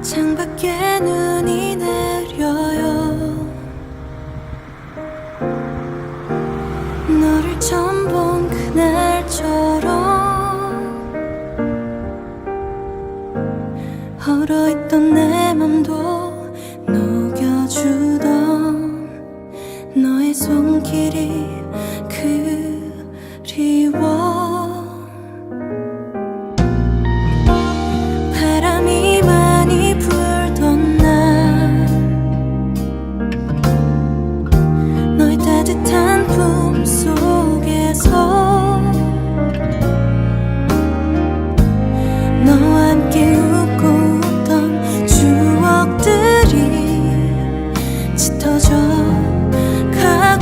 창밖에 눈이 내려요. 너를 처음 본 그날처럼 얼어있던 내 맘도 손길이 그리워. 바람이 많이 불던 날 널 따뜻한 품속에서 멈춰